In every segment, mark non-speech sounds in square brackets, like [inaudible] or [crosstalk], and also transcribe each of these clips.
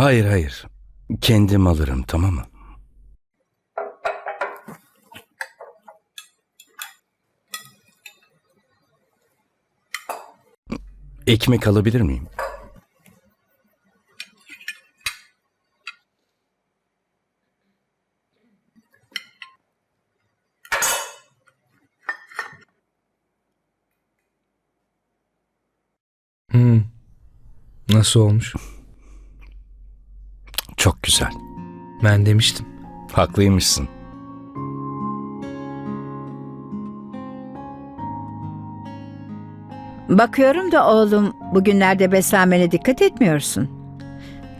Hayır hayır. Kendim alırım tamam mı? Ekmek alabilir miyim? Hmm. Nasıl olmuş? Çok güzel. Ben demiştim. Haklıymışsın. Bakıyorum da oğlum bugünlerde beslenmene dikkat etmiyorsun.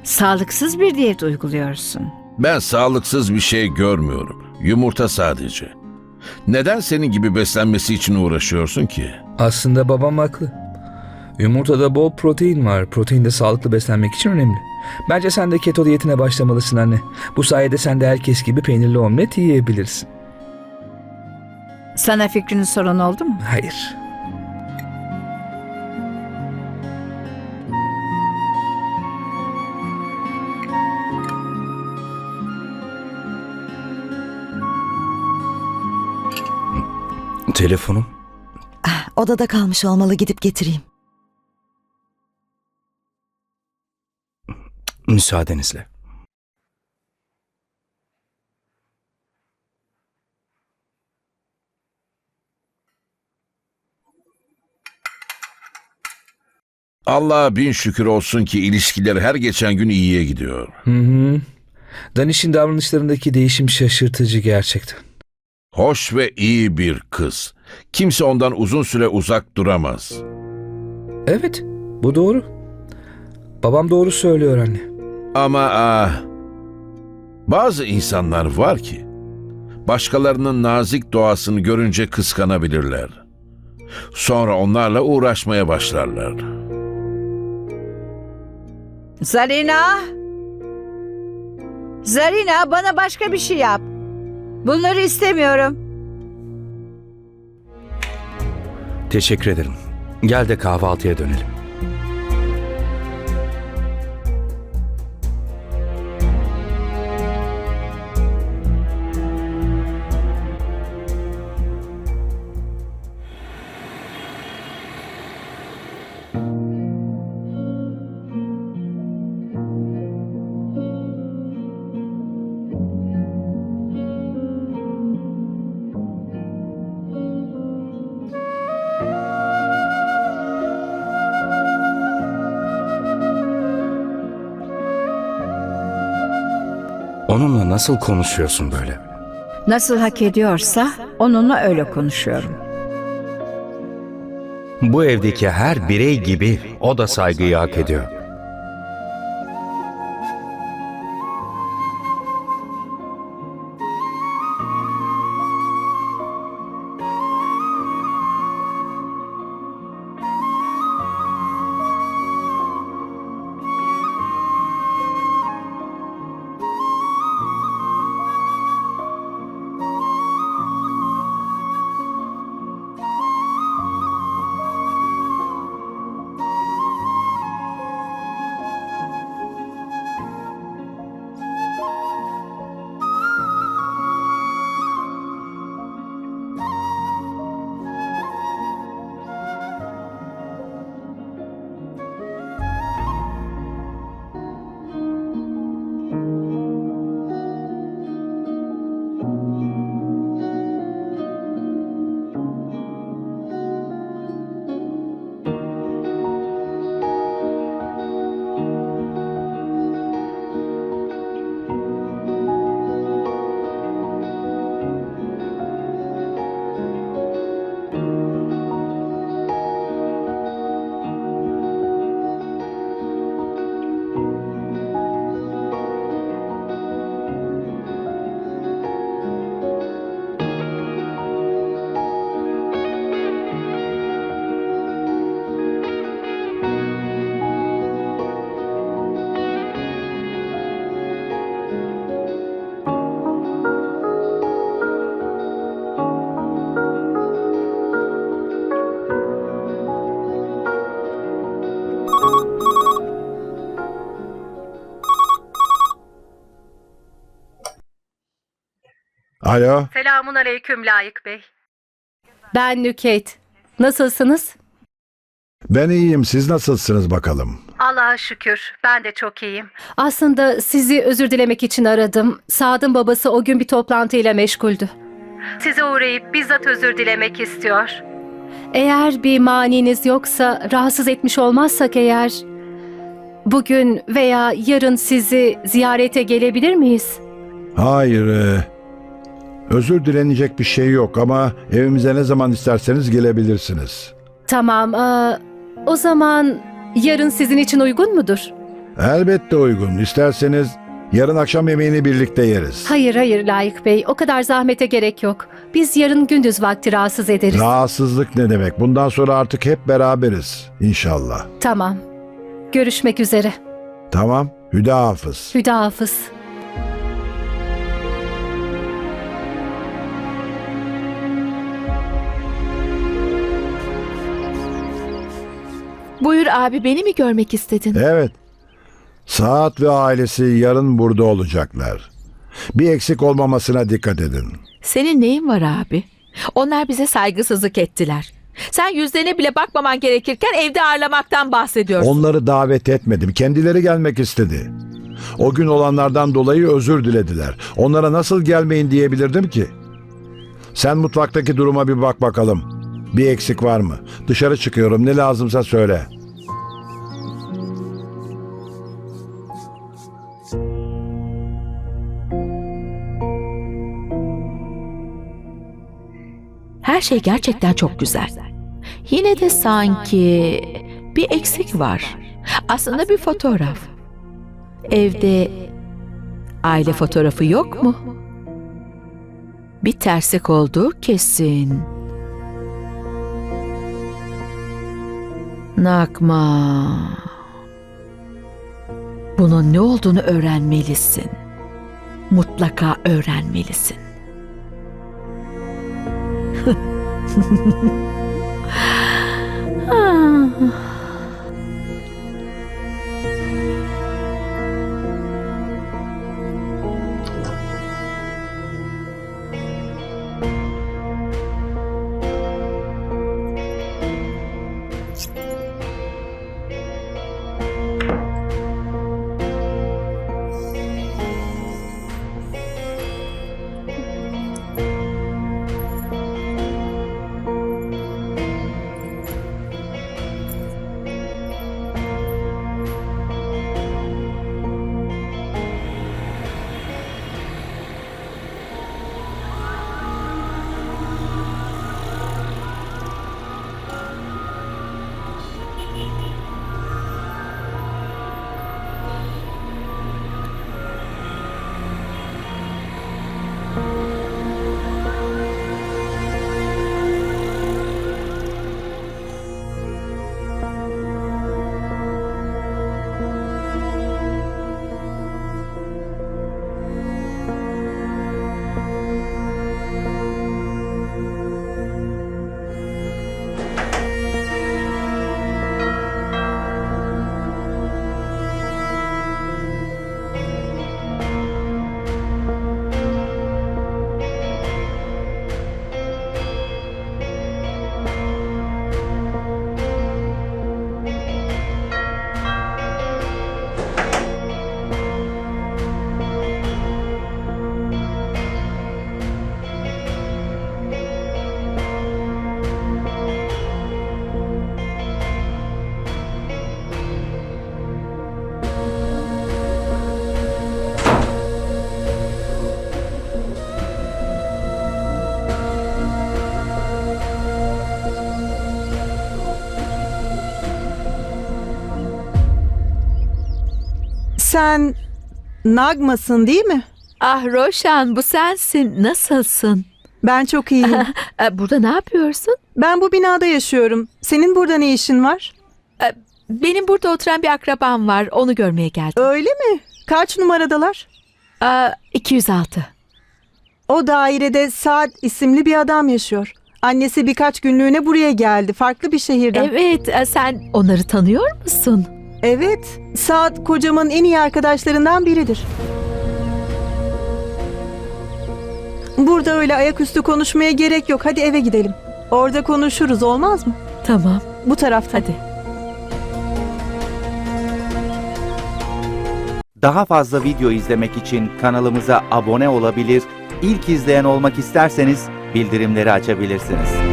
Sağlıksız bir diyet uyguluyorsun. Ben sağlıksız bir şey görmüyorum. Yumurta sadece. Neden senin gibi beslenmesi için uğraşıyorsun ki? Aslında babam haklı. Yumurtada bol protein var. Protein de sağlıklı beslenmek için önemli. Bence sen de keto diyetine başlamalısın anne. Bu sayede sen de herkes gibi peynirli omlet yiyebilirsin. Sana fikrinin sorun oldu mu? Hayır. Telefonum. Odada kalmış olmalı gidip getireyim. Müsaadenizle. Allah'a bin şükür olsun ki ilişkiler her geçen gün iyiye gidiyor. Hı hı. Daniş'in davranışlarındaki değişim şaşırtıcı gerçekten. Hoş ve iyi bir kız. Kimse ondan uzun süre uzak duramaz. Evet, bu doğru. Babam doğru söylüyor anne. Ama ah, bazı insanlar var ki başkalarının nazik doğasını görünce kıskanabilirler. Sonra onlarla uğraşmaya başlarlar. Zarina! Zarina bana başka bir şey yap. Bunları istemiyorum. Teşekkür ederim. Gel de kahvaltıya dönelim. Onunla nasıl konuşuyorsun böyle? Nasıl hak ediyorsa onunla öyle konuşuyorum. Bu evdeki her birey gibi o da saygıyı hak ediyor. Alo, Selamun aleyküm Layık Bey. Ben Nüket. Nasılsınız? ben iyiyim. Siz nasılsınız bakalım? Allah'a şükür. Ben de çok iyiyim. Aslında sizi özür dilemek için aradım. Saad'ın babası o gün bir toplantıyla meşguldü. Size uğrayıp bizzat özür dilemek istiyor. Eğer bir maniniz yoksa, rahatsız etmiş olmazsak eğer... Bugün veya yarın sizi ziyarete gelebilir miyiz? Hayır, e, özür dilenecek bir şey yok ama evimize ne zaman isterseniz gelebilirsiniz. Tamam, aa, o zaman yarın sizin için uygun mudur? Elbette uygun. İsterseniz yarın akşam yemeğini birlikte yeriz. Hayır hayır Layık Bey, o kadar zahmete gerek yok. Biz yarın gündüz vakti rahatsız ederiz. Rahatsızlık ne demek? Bundan sonra artık hep beraberiz inşallah. tamam. Görüşmek üzere. Tamam, Hüda Hafız. Hüda Hafız. Buyur abi beni mi görmek istedin? Evet. Saat ve ailesi yarın burada olacaklar. Bir eksik olmamasına dikkat edin. Senin neyin var abi? Onlar bize saygısızlık ettiler. Sen yüzlerine bile bakmaman gerekirken evde ağırlamaktan bahsediyorsun. Onları davet etmedim. Kendileri gelmek istedi. O gün olanlardan dolayı özür dilediler. Onlara nasıl gelmeyin diyebilirdim ki? Sen mutfaktaki duruma bir bak bakalım. Bir eksik var mı? Dışarı çıkıyorum. Ne lazımsa söyle. Her şey gerçekten çok güzel. Yine de sanki bir eksik var. Aslında bir fotoğraf. Evde aile fotoğrafı yok mu? Bir terslik olduğu kesin. Nakma. Bunun ne olduğunu öğrenmelisin. Mutlaka öğrenmelisin. [laughs] Sen Nagmas'ın değil mi? Ah Roşan bu sensin. Nasılsın? Ben çok iyiyim. [laughs] E, Burada ne yapıyorsun? ben bu binada yaşıyorum. Senin burada ne işin var? Benim burada oturan bir akrabam var. Onu görmeye geldim. Öyle mi? Kaç numaradalar? Aa, 206. O dairede Saad isimli bir adam yaşıyor. Annesi birkaç günlüğüne buraya geldi. Farklı bir şehirden. Evet, e, sen onları tanıyor musun? Evet. Saad kocamın en iyi arkadaşlarından biridir. Burada öyle ayaküstü konuşmaya gerek yok. Hadi eve gidelim. Orada konuşuruz olmaz mı? Tamam. Bu tarafta. Hadi. Daha fazla video izlemek için kanalımıza abone olabilir, ilk izleyen olmak isterseniz bildirimleri açabilirsiniz.